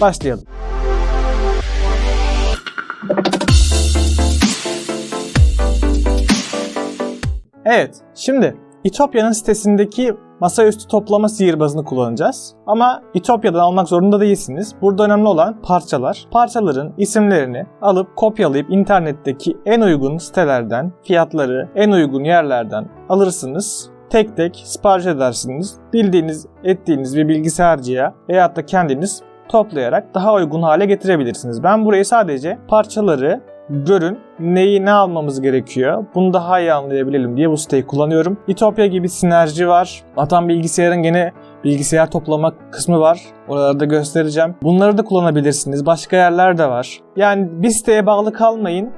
Başlayalım. Evet, şimdi İtopya'nın sitesindeki masaüstü toplama sihirbazını kullanacağız. Ama İtopya'dan almak zorunda değilsiniz. Burada önemli olan parçalar. Parçaların isimlerini alıp kopyalayıp internetteki en uygun sitelerden, fiyatları en uygun yerlerden alırsınız. Tek tek sipariş edersiniz. Bildiğiniz, ettiğiniz bir bilgisayarcıya veyahut da kendiniz toplayarak daha uygun hale getirebilirsiniz. Ben burayı sadece parçaları görün neyi ne almamız gerekiyor bunu daha iyi anlayabilelim diye bu siteyi kullanıyorum. İtopya gibi sinerji var. Atan bilgisayarın gene bilgisayar toplama kısmı var. Oralarda göstereceğim. Bunları da kullanabilirsiniz. Başka yerler de var. Yani bir siteye bağlı kalmayın.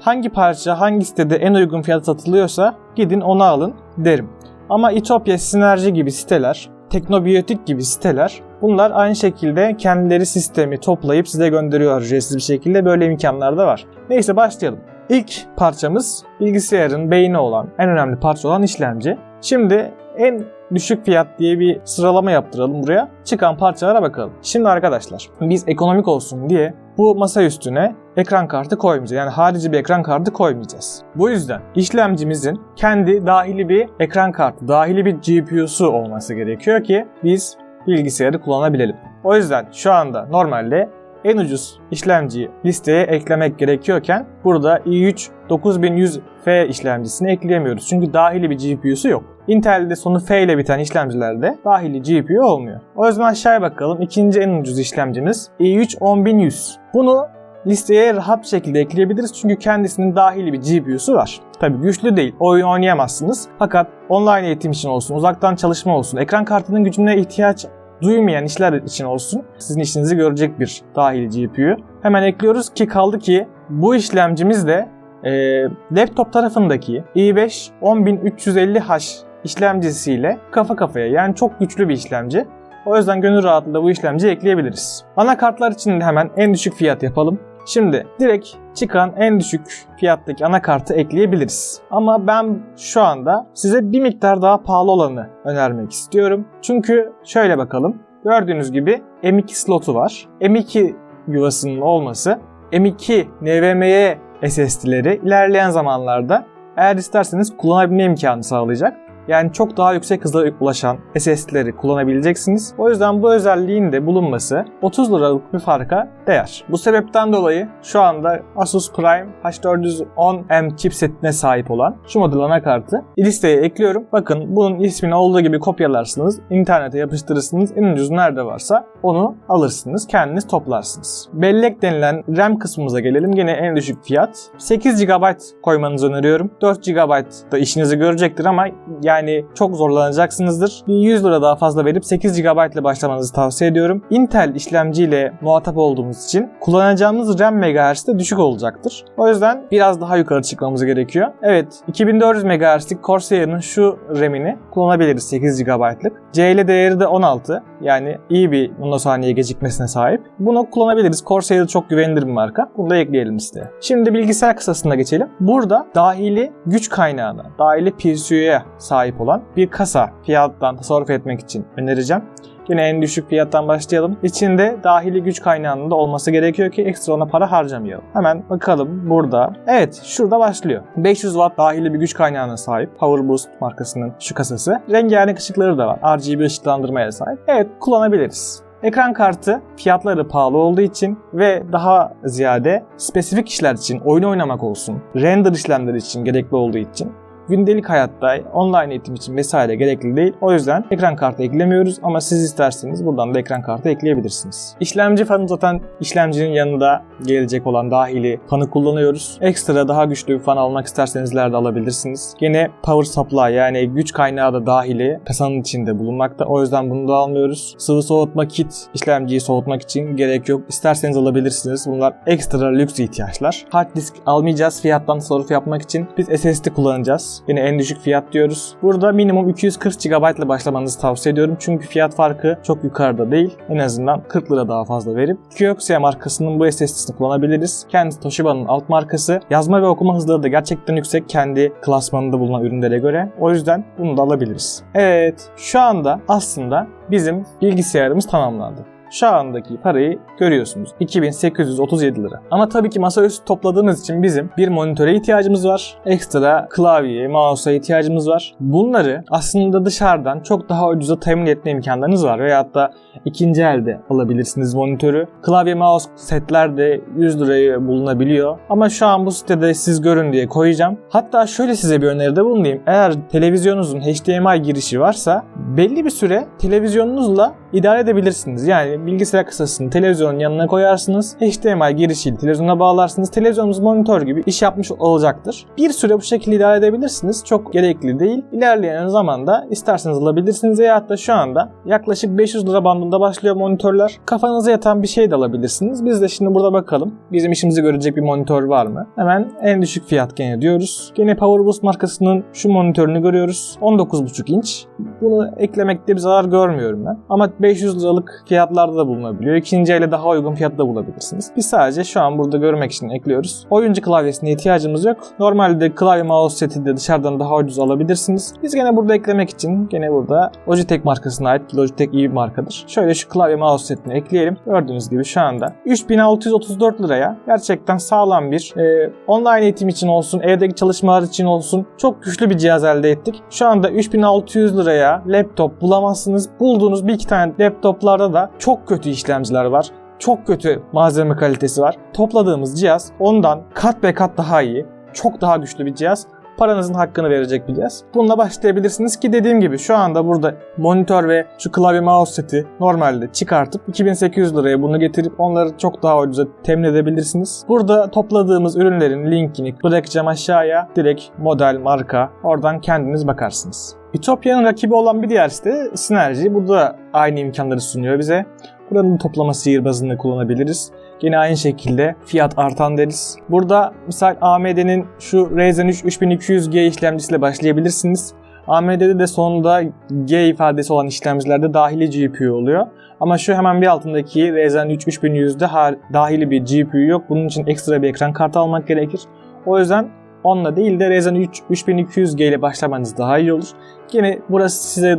Hangi parça hangi sitede en uygun fiyat satılıyorsa gidin onu alın derim. Ama İtopya, Sinerji gibi siteler, Teknobiyotik gibi siteler bunlar aynı şekilde kendileri sistemi toplayıp size gönderiyor ücretsiz bir şekilde. Böyle imkanlar da var. Neyse başlayalım. İlk parçamız bilgisayarın beyni olan, en önemli parça olan işlemci. Şimdi en düşük fiyat diye bir sıralama yaptıralım buraya. Çıkan parçalara bakalım. Şimdi arkadaşlar biz ekonomik olsun diye bu masa üstüne ekran kartı koymayacağız. Yani harici bir ekran kartı koymayacağız. Bu yüzden işlemcimizin kendi dahili bir ekran kartı, dahili bir GPU'su olması gerekiyor ki biz bilgisayarı kullanabilelim. O yüzden şu anda normalde en ucuz işlemciyi listeye eklemek gerekiyorken burada i3 9100F işlemcisini ekleyemiyoruz. Çünkü dahili bir GPU'su yok. Intel'de sonu F ile biten işlemcilerde dahili GPU olmuyor. O yüzden aşağıya bakalım. İkinci en ucuz işlemcimiz i3 10100. Bunu listeye rahat bir şekilde ekleyebiliriz çünkü kendisinin dahili bir GPU'su var. Tabi güçlü değil, oyun oynayamazsınız. Fakat online eğitim için olsun, uzaktan çalışma olsun, ekran kartının gücüne ihtiyaç duymayan işler için olsun sizin işinizi görecek bir dahili GPU. Hemen ekliyoruz ki kaldı ki bu işlemcimiz de e, laptop tarafındaki i5 10350H işlemcisiyle kafa kafaya yani çok güçlü bir işlemci. O yüzden gönül rahatlığıyla bu işlemciyi ekleyebiliriz. Anakartlar için de hemen en düşük fiyat yapalım. Şimdi direkt çıkan en düşük fiyattaki anakartı ekleyebiliriz. Ama ben şu anda size bir miktar daha pahalı olanı önermek istiyorum. Çünkü şöyle bakalım. Gördüğünüz gibi M2 slotu var. M2 yuvasının olması M2 NVMe SSD'leri ilerleyen zamanlarda eğer isterseniz kullanabilme imkanı sağlayacak. Yani çok daha yüksek hıza ulaşan SSD'leri kullanabileceksiniz. O yüzden bu özelliğin de bulunması 30 liralık bir farka değer. Bu sebepten dolayı şu anda Asus Prime H410M chipsetine sahip olan şu model anakartı listeye ekliyorum. Bakın bunun ismini olduğu gibi kopyalarsınız, internete yapıştırırsınız. En ucuz nerede varsa onu alırsınız, kendiniz toplarsınız. Bellek denilen RAM kısmımıza gelelim. Gene en düşük fiyat. 8 GB koymanızı öneriyorum. 4 GB da işinizi görecektir ama yani çok zorlanacaksınızdır. Bir 100 lira daha fazla verip 8 GB ile başlamanızı tavsiye ediyorum. Intel işlemciyle muhatap olduğumuz için kullanacağımız RAM MHz de düşük olacaktır. O yüzden biraz daha yukarı çıkmamız gerekiyor. Evet 2400 MHz'lik Corsair'ın şu RAM'ini kullanabiliriz 8 GB'lık. CL değeri de 16 yani iyi bir nanosaniye gecikmesine sahip. Bunu kullanabiliriz. Corsair çok güvenilir bir marka. Bunu da ekleyelim listeye. Şimdi bilgisayar kısasına geçelim. Burada dahili güç kaynağına, dahili PCU'ya sahip olan bir kasa fiyattan tasarruf etmek için önereceğim. Yine en düşük fiyattan başlayalım. İçinde dahili güç kaynağının da olması gerekiyor ki ekstra ona para harcamayalım. Hemen bakalım burada. Evet şurada başlıyor. 500 watt dahili bir güç kaynağına sahip. Power Boost markasının şu kasası. Rengarenk ışıkları da var. RGB ışıklandırmaya sahip. Evet kullanabiliriz. Ekran kartı fiyatları pahalı olduğu için ve daha ziyade spesifik işler için oyun oynamak olsun, render işlemleri için gerekli olduğu için gündelik hayatta online eğitim için vesaire gerekli değil. O yüzden ekran kartı eklemiyoruz ama siz isterseniz buradan da ekran kartı ekleyebilirsiniz. İşlemci fanı zaten işlemcinin yanında gelecek olan dahili fanı kullanıyoruz. Ekstra daha güçlü bir fan almak isterseniz ileride alabilirsiniz. Yine power supply yani güç kaynağı da dahili kasanın içinde bulunmakta. O yüzden bunu da almıyoruz. Sıvı soğutma kit işlemciyi soğutmak için gerek yok. İsterseniz alabilirsiniz. Bunlar ekstra lüks ihtiyaçlar. Hard disk almayacağız fiyattan tasarruf yapmak için. Biz SSD kullanacağız. Yine en düşük fiyat diyoruz. Burada minimum 240 GB ile başlamanızı tavsiye ediyorum. Çünkü fiyat farkı çok yukarıda değil. En azından 40 lira daha fazla verip Kioxia markasının bu SSD'sini kullanabiliriz. Kendisi Toshiba'nın alt markası. Yazma ve okuma hızları da gerçekten yüksek kendi klasmanında bulunan ürünlere göre. O yüzden bunu da alabiliriz. Evet şu anda aslında bizim bilgisayarımız tamamlandı. Şu andaki parayı görüyorsunuz. 2837 lira. Ama tabii ki masaüstü topladığımız için bizim bir monitöre ihtiyacımız var. Ekstra klavye, mouse'a ihtiyacımız var. Bunları aslında dışarıdan çok daha ucuza temin etme imkanlarınız var. Veyahut da ikinci elde alabilirsiniz monitörü. Klavye, mouse setler de 100 liraya bulunabiliyor. Ama şu an bu sitede siz görün diye koyacağım. Hatta şöyle size bir öneride bulunayım. Eğer televizyonunuzun HDMI girişi varsa belli bir süre televizyonunuzla idare edebilirsiniz. Yani bilgisayar kasasını televizyonun yanına koyarsınız. HDMI girişiyle televizyona bağlarsınız. Televizyonunuz monitör gibi iş yapmış olacaktır. Bir süre bu şekilde idare edebilirsiniz. Çok gerekli değil. İlerleyen zamanda isterseniz alabilirsiniz. Veyahut da şu anda yaklaşık 500 lira bandında başlıyor monitörler. Kafanıza yatan bir şey de alabilirsiniz. Biz de şimdi burada bakalım. Bizim işimizi görecek bir monitör var mı? Hemen en düşük fiyat gene diyoruz. Gene PowerBoost markasının şu monitörünü görüyoruz. 19.5 inç. Bunu eklemekte bir zarar görmüyorum ben. Ama 500 liralık fiyatlarda da bulunabiliyor. İkinci ele daha uygun fiyatta bulabilirsiniz. Biz sadece şu an burada görmek için ekliyoruz. Oyuncu klavyesine ihtiyacımız yok. Normalde klavye mouse seti de dışarıdan daha ucuz alabilirsiniz. Biz gene burada eklemek için gene burada Logitech markasına ait Logitech iyi bir markadır. Şöyle şu klavye mouse setini ekleyelim. Gördüğünüz gibi şu anda 3634 liraya gerçekten sağlam bir e, online eğitim için olsun, evdeki çalışmalar için olsun çok güçlü bir cihaz elde ettik. Şu anda 3600 liraya laptop bulamazsınız. Bulduğunuz bir iki tane laptoplarda da çok kötü işlemciler var. Çok kötü malzeme kalitesi var. Topladığımız cihaz ondan kat be kat daha iyi. Çok daha güçlü bir cihaz paranızın hakkını verecek bir cihaz. Bununla başlayabilirsiniz ki dediğim gibi şu anda burada monitör ve şu klavye mouse seti normalde çıkartıp 2800 liraya bunu getirip onları çok daha ucuza temin edebilirsiniz. Burada topladığımız ürünlerin linkini bırakacağım aşağıya. Direkt model, marka oradan kendiniz bakarsınız. Ütopya'nın rakibi olan bir diğer site Synergy. Burada aynı imkanları sunuyor bize. Buranın toplama sihirbazını kullanabiliriz. Yine aynı şekilde fiyat artan deriz. Burada misal AMD'nin şu Ryzen 3 3200G işlemcisiyle başlayabilirsiniz. AMD'de de sonunda G ifadesi olan işlemcilerde dahili GPU oluyor. Ama şu hemen bir altındaki Ryzen 3 3100'de dahili bir GPU yok. Bunun için ekstra bir ekran kartı almak gerekir. O yüzden onunla değil de Ryzen 3 3200G ile başlamanız daha iyi olur. Yine burası size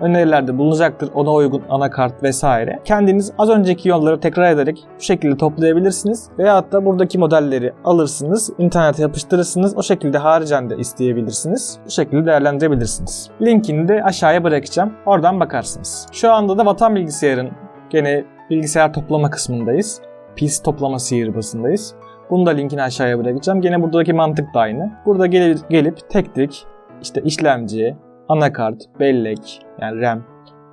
önerilerde bulunacaktır. Ona uygun anakart vesaire. Kendiniz az önceki yolları tekrar ederek bu şekilde toplayabilirsiniz. Veyahut da buradaki modelleri alırsınız, internete yapıştırırsınız. O şekilde haricen de isteyebilirsiniz. Bu şekilde değerlendirebilirsiniz. Linkini de aşağıya bırakacağım. Oradan bakarsınız. Şu anda da Vatan Bilgisayar'ın gene bilgisayar toplama kısmındayız. PC toplama sihirbasındayız. Bunu da linkini aşağıya bırakacağım. Gene buradaki mantık da aynı. Burada gelip, gelip tek tek işte işlemci, anakart, bellek yani RAM,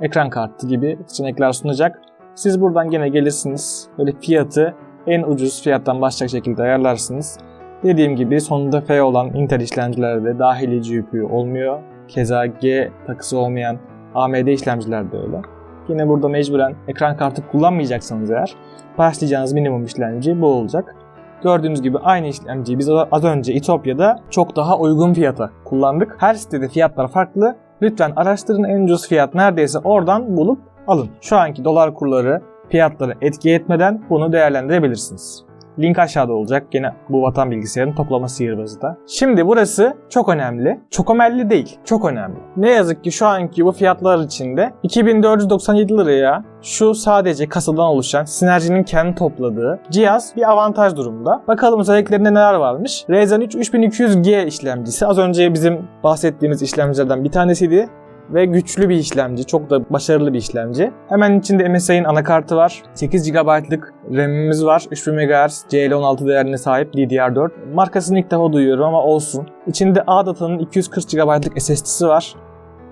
ekran kartı gibi seçenekler sunacak. Siz buradan gene gelirsiniz. Böyle fiyatı en ucuz fiyattan başlayacak şekilde ayarlarsınız. Dediğim gibi sonunda F olan Intel işlemcilerde dahili GPU olmuyor. Keza G takısı olmayan AMD işlemciler de öyle. Yine burada mecburen ekran kartı kullanmayacaksanız eğer başlayacağınız minimum işlemci bu olacak. Gördüğünüz gibi aynı işlemciyi biz az önce İtopya'da çok daha uygun fiyata kullandık. Her sitede fiyatlar farklı. Lütfen araştırın en ucuz fiyat neredeyse oradan bulup alın. Şu anki dolar kurları fiyatları etki etmeden bunu değerlendirebilirsiniz. Link aşağıda olacak. Gene bu vatan bilgisayarın toplama sihirbazı da. Şimdi burası çok önemli. Çok ömelli değil. Çok önemli. Ne yazık ki şu anki bu fiyatlar içinde 2497 liraya şu sadece kasadan oluşan Synergy'nin kendi topladığı cihaz bir avantaj durumda. Bakalım özelliklerinde neler varmış. Ryzen 3 3200G işlemcisi. Az önce bizim bahsettiğimiz işlemcilerden bir tanesiydi ve güçlü bir işlemci. Çok da başarılı bir işlemci. Hemen içinde MSI'nin anakartı var. 8 GB'lık RAM'imiz var. 3000 MHz CL16 değerine sahip DDR4. Markasını ilk defa duyuyorum ama olsun. İçinde A-Data'nın 240 GB'lık SSD'si var.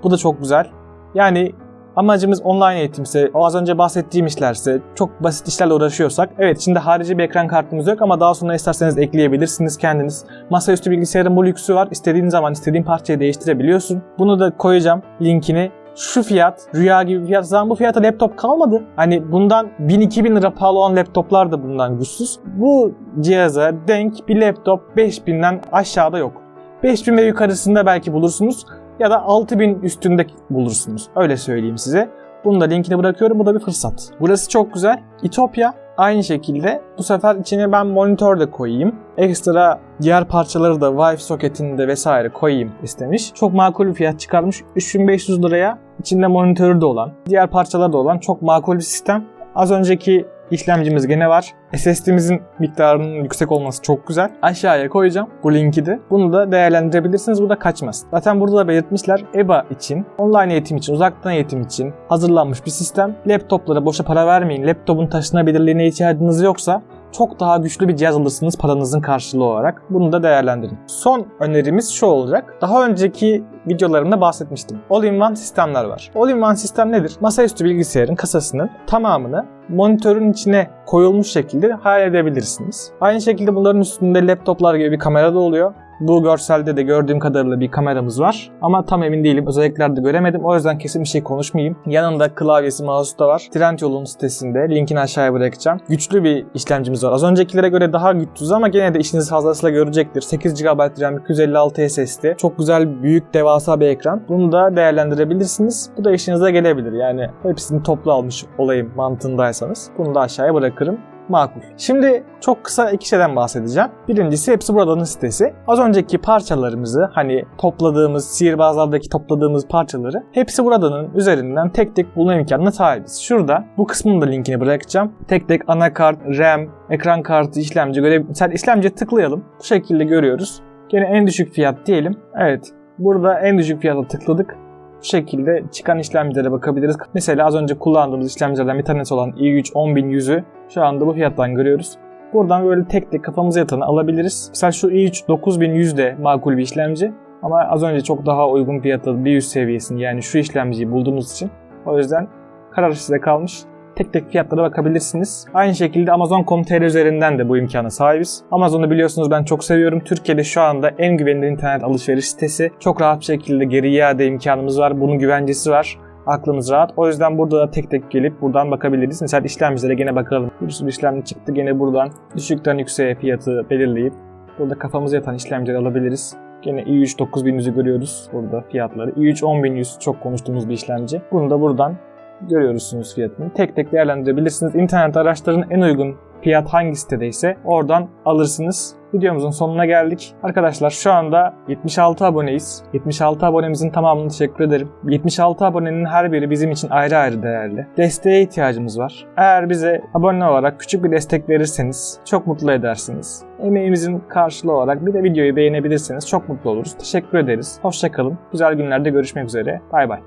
Bu da çok güzel. Yani amacımız online eğitimse, o az önce bahsettiğim işlerse, çok basit işlerle uğraşıyorsak, evet şimdi harici bir ekran kartımız yok ama daha sonra isterseniz ekleyebilirsiniz kendiniz. Masaüstü bilgisayarın bu lüksü var. İstediğin zaman istediğin parçayı değiştirebiliyorsun. Bunu da koyacağım linkini şu fiyat, rüya gibi bir fiyat. Zaten bu fiyata laptop kalmadı. Hani bundan 1000-2000 lira pahalı olan laptoplar da bundan güçsüz. Bu cihaza denk bir laptop 5000'den aşağıda yok. 5000 ve yukarısında belki bulursunuz ya da 6000 üstünde bulursunuz. Öyle söyleyeyim size. Bunun da linkini bırakıyorum. Bu da bir fırsat. Burası çok güzel. İtopya aynı şekilde bu sefer içine ben monitör de koyayım. Ekstra diğer parçaları da Wi-Fi soketini de vesaire koyayım istemiş. Çok makul bir fiyat çıkarmış. 3500 liraya içinde monitörü de olan, diğer parçaları da olan çok makul bir sistem. Az önceki işlemcimiz gene var. SSD'mizin miktarının yüksek olması çok güzel. Aşağıya koyacağım bu linki de. Bunu da değerlendirebilirsiniz. Bu da kaçmaz. Zaten burada da belirtmişler EBA için, online eğitim için, uzaktan eğitim için hazırlanmış bir sistem. Laptoplara boşa para vermeyin. Laptopun taşınabilirliğine ihtiyacınız yoksa çok daha güçlü bir cihaz alırsınız paranızın karşılığı olarak. Bunu da değerlendirin. Son önerimiz şu olacak. Daha önceki videolarımda bahsetmiştim. All-in-One sistemler var. All-in-One sistem nedir? Masaüstü bilgisayarın kasasının tamamını monitörün içine koyulmuş şekilde hayal edebilirsiniz. Aynı şekilde bunların üstünde laptoplar gibi bir kamera da oluyor. Bu görselde de gördüğüm kadarıyla bir kameramız var. Ama tam emin değilim. Özelliklerde göremedim. O yüzden kesin bir şey konuşmayayım. Yanında klavyesi, mouse'u da var. Trendyol'un sitesinde. Linkini aşağıya bırakacağım. Güçlü bir işlemcimiz var. Az öncekilere göre daha güçsüz ama gene de işinizi fazlasıyla görecektir. 8 GB RAM, 256 SSD. Çok güzel, büyük, devasa bir ekran. Bunu da değerlendirebilirsiniz. Bu da işinize gelebilir. Yani hepsini toplu almış olayım mantığındaysanız. Bunu da aşağıya bırakırım makul. Şimdi çok kısa iki şeyden bahsedeceğim. Birincisi hepsi buradanın sitesi. Az önceki parçalarımızı hani topladığımız, sihirbazlardaki topladığımız parçaları hepsi buradanın üzerinden tek tek bulma imkanına sahibiz. Şurada bu kısmın da linkini bırakacağım. Tek tek anakart, RAM, ekran kartı, işlemci. Mesela işlemciye tıklayalım. Bu şekilde görüyoruz. Gene en düşük fiyat diyelim. Evet. Burada en düşük fiyata tıkladık. Bu şekilde çıkan işlemcilere bakabiliriz. Mesela az önce kullandığımız işlemcilerden bir tanesi olan i3 10100'ü şu anda bu fiyattan görüyoruz. Buradan böyle tek tek kafamıza yatanı alabiliriz. Mesela şu i3 9100 de makul bir işlemci. Ama az önce çok daha uygun fiyata bir üst seviyesini yani şu işlemciyi bulduğumuz için. O yüzden karar size kalmış. Tek tek fiyatlara bakabilirsiniz. Aynı şekilde Amazon.com.tr üzerinden de bu imkana sahibiz. Amazon'u biliyorsunuz ben çok seviyorum. Türkiye'de şu anda en güvenilir internet alışveriş sitesi. Çok rahat bir şekilde geri iade imkanımız var. Bunun güvencesi var. Aklımız rahat. O yüzden burada da tek tek gelip buradan bakabiliriz. Mesela işlemcilere gene bakalım. Bir sürü işlemci çıktı. Gene buradan düşükten yükseğe fiyatı belirleyip burada kafamıza yatan işlemcileri alabiliriz. Gene i3 9100'ü görüyoruz burada fiyatları. i3 10100 çok konuştuğumuz bir işlemci. Bunu da buradan görüyorsunuz fiyatını. Tek tek değerlendirebilirsiniz. İnternet araçlarının en uygun fiyat hangi sitedeyse oradan alırsınız. Videomuzun sonuna geldik. Arkadaşlar şu anda 76 aboneyiz. 76 abonemizin tamamını teşekkür ederim. 76 abonenin her biri bizim için ayrı ayrı değerli. Desteğe ihtiyacımız var. Eğer bize abone olarak küçük bir destek verirseniz çok mutlu edersiniz. Emeğimizin karşılığı olarak bir de videoyu beğenebilirseniz çok mutlu oluruz. Teşekkür ederiz. Hoşçakalın. Güzel günlerde görüşmek üzere. Bay bay.